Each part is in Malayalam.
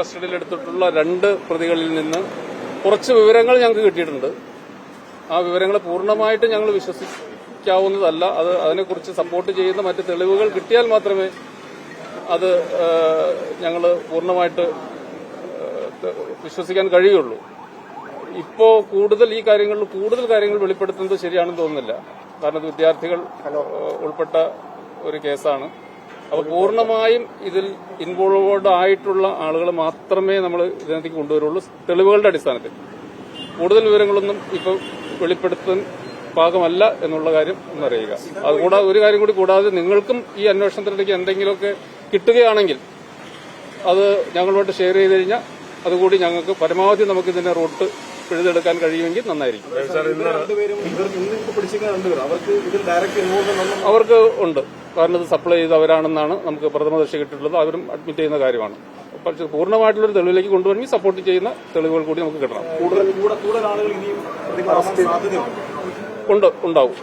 കസ്റ്റഡിയിൽ എടുത്തിട്ടുള്ള രണ്ട് പ്രതികളിൽ നിന്ന് കുറച്ച് വിവരങ്ങൾ ഞങ്ങൾക്ക് കിട്ടിയിട്ടുണ്ട്. ആ വിവരങ്ങൾ പൂർണമായിട്ട് ഞങ്ങൾ വിശ്വസിക്കാവുന്നതല്ല. അത് അതിനെക്കുറിച്ച് സപ്പോർട്ട് ചെയ്യുന്ന മറ്റ് തെളിവുകൾ കിട്ടിയാൽ മാത്രമേ അത് ഞങ്ങൾ പൂർണമായിട്ട് വിശ്വസിക്കാൻ കഴിയുള്ളൂ. ഇപ്പോ കൂടുതൽ ഈ കാര്യങ്ങളിൽ കൂടുതൽ കാര്യങ്ങൾ വെളിപ്പെടുത്തുന്നത് ശരിയാണെന്ന് തോന്നുന്നില്ല. കാരണം വിദ്യാർത്ഥികൾ ഉൾപ്പെട്ട ഒരു കേസാണ്. അപ്പോൾ പൂർണമായും ഇതിൽ ഇൻവോൾവ്ഡ് ആയിട്ടുള്ള ആളുകൾ മാത്രമേ നമ്മൾ ഇതിനകത്തേക്ക് കൊണ്ടുവരുള്ളൂ. തെളിവുകളുടെ അടിസ്ഥാനത്തിൽ. കൂടുതൽ വിവരങ്ങളൊന്നും ഇപ്പൊ വെളിപ്പെടുത്താൻ പാകമല്ല എന്നുള്ള കാര്യം ഒന്നറിയുക അതുകൂടാതെ ഒരു കാര്യം കൂടി കൂടാതെ നിങ്ങൾക്കും ഈ അന്വേഷണത്തിനിടയ്ക്ക് എന്തെങ്കിലുമൊക്കെ കിട്ടുകയാണെങ്കിൽ അത് ഞങ്ങളുമായിട്ട് ഷെയർ ചെയ്ത് കഴിഞ്ഞാൽ അതുകൂടി ഞങ്ങൾക്ക് പരമാവധി നമുക്ക് ഇതിന്റെ റൂട്ട് പിഴുതെടുക്കാൻ കഴിയുമെങ്കിൽ നന്നായിരിക്കും. അവർക്ക് ഉണ്ട്. കാരണം ഇത് സപ്ലൈ ചെയ്തവരാണെന്നാണ് നമുക്ക് പ്രഥമദർശി കിട്ടിയിട്ടുള്ളത്. അവരും അഡ്മിറ്റ് ചെയ്യുന്ന കാര്യമാണ്. പക്ഷേ പൂർണമായിട്ടുള്ളൊരു തെളിവിലേക്ക് കൊണ്ടുവരണമെങ്കിൽ സപ്പോർട്ട് ചെയ്യുന്ന തെളിവുകൾ കൂടി നമുക്ക് കിട്ടണം. കൂടുതൽ ഉണ്ട് ഉണ്ടാവും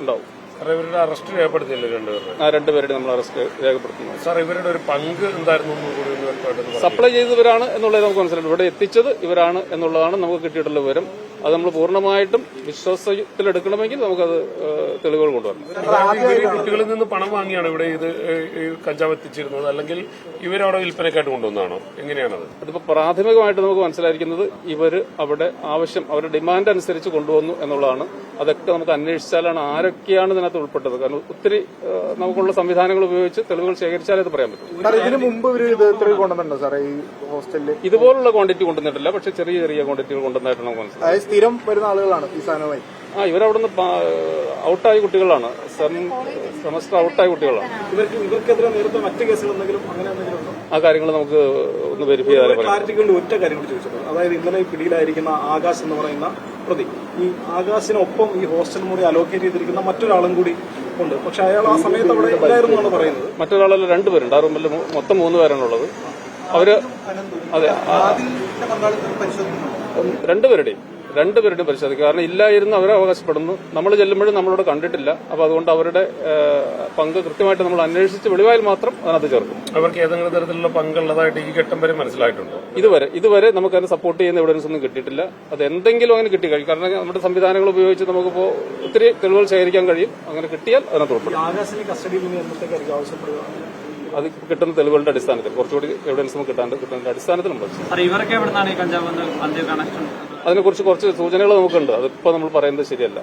ഉണ്ടാവും. സാർ ഇവരുടെ അറസ്റ്റ് രേഖപ്പെടുത്തിയില്ല രണ്ടുപേരുടെ? ആ രണ്ടുപേരുടെ നമ്മൾ അറസ്റ്റ് രേഖപ്പെടുത്തുന്നു. സാർ ഇവരുടെ ഒരു പങ്ക് എന്തായിരുന്നു കൂടി ഒന്ന്. സപ്ലൈ ചെയ്തവരാണ് എന്നുള്ളത് നമുക്ക് മനസ്സിലായി ഇവിടെ എത്തിച്ചത് ഇവരാണ് എന്നുള്ളതാണ് നമുക്ക് കിട്ടിയിട്ടുള്ള വിവരം. അത് നമ്മൾ പൂർണമായിട്ടും വിശ്വാസത്തിലെടുക്കണമെങ്കിൽ നമുക്കത് തെളിവുകൾ കൊണ്ടുവരണം. ഇവർ കുട്ടികളിൽ നിന്ന് പണം വാങ്ങിയാണ് ഇവിടെ ഇത് ഏഹ്, ഈ കഞ്ചാവ് എത്തിച്ചിരുന്നത്. അല്ലെങ്കിൽ ഇവരവിടെ വിൽപ്പനക്കായിട്ട് കൊണ്ടുവന്നാണോ എങ്ങനെയാണത്? അതിപ്പോ പ്രാഥമികമായിട്ട് നമുക്ക് മനസ്സിലായിരിക്കുന്നത് ഇവർ അവിടെ ആവശ്യം അവരുടെ ഡിമാൻഡ് അനുസരിച്ച് കൊണ്ടുവന്നു എന്നുള്ളതാണ്. അതൊക്കെ നമുക്ക് അന്വേഷിച്ചാലാണ് ആരൊക്കെയാണ് ഇതിനകത്ത് ഉൾപ്പെട്ടത്. കാരണം ഒത്തിരി നമുക്കുള്ള സംവിധാനങ്ങൾ ഉപയോഗിച്ച് തെളിവുകൾ ശേഖരിച്ചാലേ അത് പറയാൻ പറ്റും. ഇതിനു മുമ്പ് കൊണ്ടുവന്നിട്ടുണ്ടോ സാറേ? ഈ ഹോസ്റ്റലിൽ ഇതുപോലുള്ള ക്വാണ്ടിറ്റി കൊണ്ടുവന്നിട്ടില്ല. പക്ഷെ ചെറിയ ചെറിയ ക്വാണ്ടിറ്റികൾ കൊണ്ടുവന്നായിട്ട് നമുക്ക് മനസ്സിലായി അതായത് സ്ഥിരം വരുന്ന ആളുകളാണ് ഈ സാധനമായി ആ ഇവരവിടുന്ന് ഔട്ടായ കുട്ടികളാണ്. സെമസ്റ്റർ ഔട്ടായ കുട്ടികളാണ്. ഇവർക്ക് ഇവർക്കെതിരെ നേരത്തെ മറ്റ് കേസുകൾ എന്തെങ്കിലും അങ്ങനെ എന്തെങ്കിലും ആ കാര്യങ്ങൾ നമുക്ക് ഒന്ന് വെരിഫൈ ചെയ്യാൻ ഒറ്റ കാര്യം കൂടി ചോദിച്ചത് അതായത് ഇന്നലെ ഈ പിടിയിലായിരിക്കുന്ന ആകാശ് എന്ന് പറയുന്ന പ്രതി. ഈ ആകാശിനൊപ്പം ഈ ഹോസ്റ്റൽ മുറി അലോക്കേറ്റ് ചെയ്തിരിക്കുന്ന മറ്റൊരാളും കൂടി ഉണ്ട്. പക്ഷെ അയാൾ ആ സമയത്ത് അവിടെ ഇല്ലായിരുന്നു എന്നാണ് പറയുന്നത്. മറ്റൊരാളല്ല രണ്ടുപേരുണ്ട് ആ റൂമിൽ മൊത്തം മൂന്ന് പേരാണുള്ളത്. അവർ അതെ രണ്ടുപേരുടെയും രണ്ടുപേരുടെയും പരിശോധിക്കുക കാരണം ഇല്ലായിരുന്നു അവരെ അവകാശപ്പെടുന്നു. നമ്മൾ ചെല്ലുമ്പോഴും നമ്മളോട് കണ്ടിട്ടില്ല. അപ്പോൾ അതുകൊണ്ട് അവരുടെ പങ്ക് കൃത്യമായിട്ട് നമ്മൾ അന്വേഷിച്ച് വെളിവായൽ മാത്രം അതിനകത്ത് ചേർക്കും. അവർക്ക് ഏതെങ്കിലും തരത്തിലുള്ള പങ്കുള്ളതായിട്ട് ഈ ഘട്ടം വരെ മനസ്സിലായിട്ടുണ്ടോ? ഇതുവരെ ഇതുവരെ നമുക്ക് അതിനെ സപ്പോർട്ട് ചെയ്യുന്ന എവിഡൻസ് ഒന്നും കിട്ടിയിട്ടില്ല. അത് എന്തെങ്കിലും അങ്ങനെ കിട്ടി കഴിയും. കാരണം നമ്മുടെ സംവിധാനങ്ങൾ ഉപയോഗിച്ച് നമുക്കിപ്പോ ഒത്തിരി തെളിവുകൾ ശേഖരിക്കാൻ കഴിയും. അങ്ങനെ കിട്ടിയാൽ അതിനകത്ത് ഉൾപ്പെടും. അത് കിട്ടുന്ന തെളിവുകളുടെ അടിസ്ഥാനത്തിൽ. കുറച്ചുകൂടി എവിഡൻസ് കിട്ടാണ്ട് കിട്ടുന്ന അടിസ്ഥാനത്തിൽ നമ്മൾ ഇവരൊക്കെ അതിനെക്കുറിച്ച് കുറച്ച് സൂചനകൾ നമുക്കുണ്ട്. അതിപ്പോ നമ്മൾ പറയുന്നത് ശരിയല്ല.